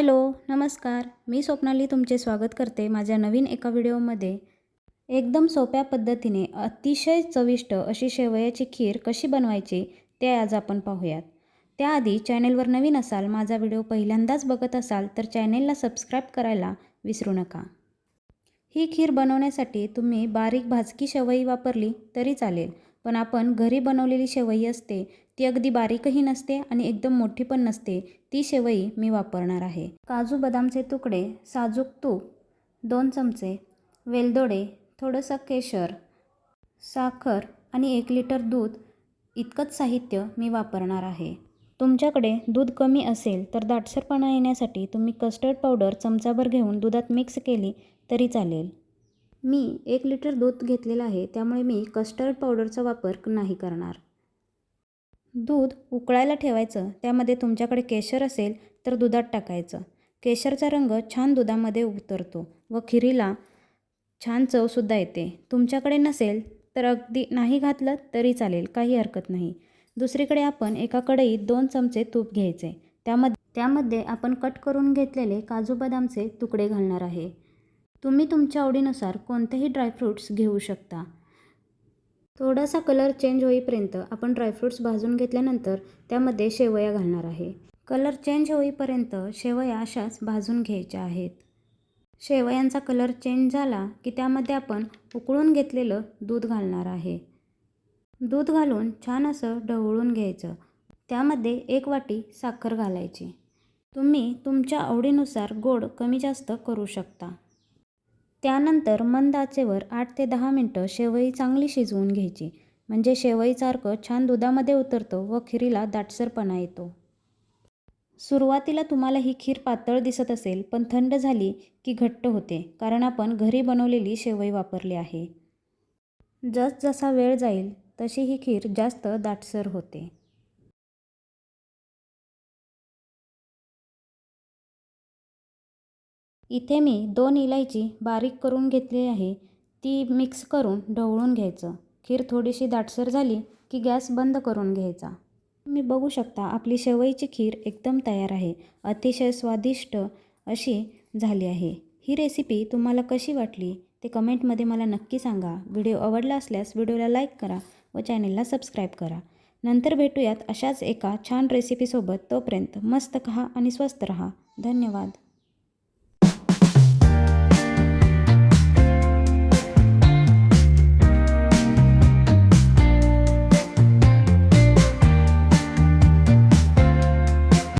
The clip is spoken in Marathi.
हॅलो नमस्कार. मी स्वप्नाली तुमचे स्वागत करते माझ्या नवीन एका व्हिडिओमध्ये. एकदम सोप्या पद्धतीने अतिशय चविष्ट अशी शेवयाची खीर कशी बनवायची ते आज आपण पाहूयात. त्याआधी चॅनेलवर नवीन असाल माझा व्हिडिओ पहिल्यांदाच बघत असाल तर चॅनेलला सबस्क्राईब करायला विसरू नका. ही खीर बनवण्यासाठी तुम्ही बारीक भाजकी शेवई वापरली तरी चालेल पण आपण घरी बनवलेली शेवई असते ती अगदी बारीकही नसते आणि एकदम मोठी पण नसते. ती शेवई मी वापरणार आहे. काजू बदामचे तुकडे साजूक तूप दोन चमचे वेलदोडे थोडंसं केशर साखर आणि एक लिटर दूध इतकंच साहित्य मी वापरणार आहे. तुमच्याकडे दूध कमी असेल तर दाटसरपणा येण्यासाठी तुम्ही कस्टर्ड पावडर चमचाभर घेऊन दुधात मिक्स केली तरी चालेल. मी एक लिटर दूध घेतलेलं आहे त्यामुळे मी कस्टर्ड पावडरचा वापर नाही करणार. दूध उकळायला ठेवायचं. त्यामध्ये तुमच्याकडे केशर असेल तर दुधात टाकायचं. केशरचा रंग छान दुधामध्ये उतरतो व खिरीला छान चवसुद्धा येते. तुमच्याकडे नसेल तर अगदी नाही घातलं तरी चालेल काही हरकत नाही. दुसरीकडे आपण एका कढईत दोन चमचे तूप घ्यायचे. त्यामध्ये त्यामध्ये आपण कट करून घेतलेले काजू बदामचे तुकडे घालणार आहे. तुम्ही तुमच्या आवडीनुसार कोणतेही ड्रायफ्रूट्स घेऊ शकता. थोडासा कलर चेंज होईपर्यंत आपण ड्रायफ्रूट्स भाजून घेतल्यानंतर त्यामध्ये शेवया घालणार आहे. कलर चेंज होईपर्यंत शेवया अशाच भाजून घ्यायच्या आहेत. शेवयांचा कलर चेंज झाला की त्यामध्ये आपण उकळून घेतलेलं दूध घालणार आहे. दूध घालून छान असं ढवळून घ्यायचं. त्यामध्ये एक वाटी साखर घालायची. तुम्ही तुमच्या आवडीनुसार गोड कमी जास्त करू शकता. त्यानंतर मंद आचेवर आठ ते दहा मिनटं शेवई चांगली शिजवून घ्यायची. म्हणजे शेवईसारखं छान दुधामध्ये उतरतो व खिरीला दाटसरपणा येतो. सुरुवातीला तुम्हाला ही खीर पातळ दिसत असेल पण थंड झाली की घट्ट होते कारण आपण घरी बनवलेली शेवई वापरली आहे. जसजसा वेळ जाईल तशी ही खीर जास्त दाटसर होते. इथे मी दोन इलायची बारीक करून घेतली आहे. ती मिक्स करून ढवळून घ्यायचं. खीर थोडीशी दाटसर झाली की गॅस बंद करून घ्यायचा. तुम्ही बघू शकता आपली शेवईची खीर एकदम तयार आहे. अतिशय स्वादिष्ट अशी झाली आहे. ही रेसिपी तुम्हाला कशी वाटली ते कमेंटमध्ये मला नक्की सांगा. व्हिडिओ आवडला असल्यास व्हिडिओला लाईक करा व चॅनेलला सबस्क्राईब करा. नंतर भेटूयात अशाच एका छान रेसिपीसोबत. तोपर्यंत मस्त खा आणि स्वस्त रहा. धन्यवाद.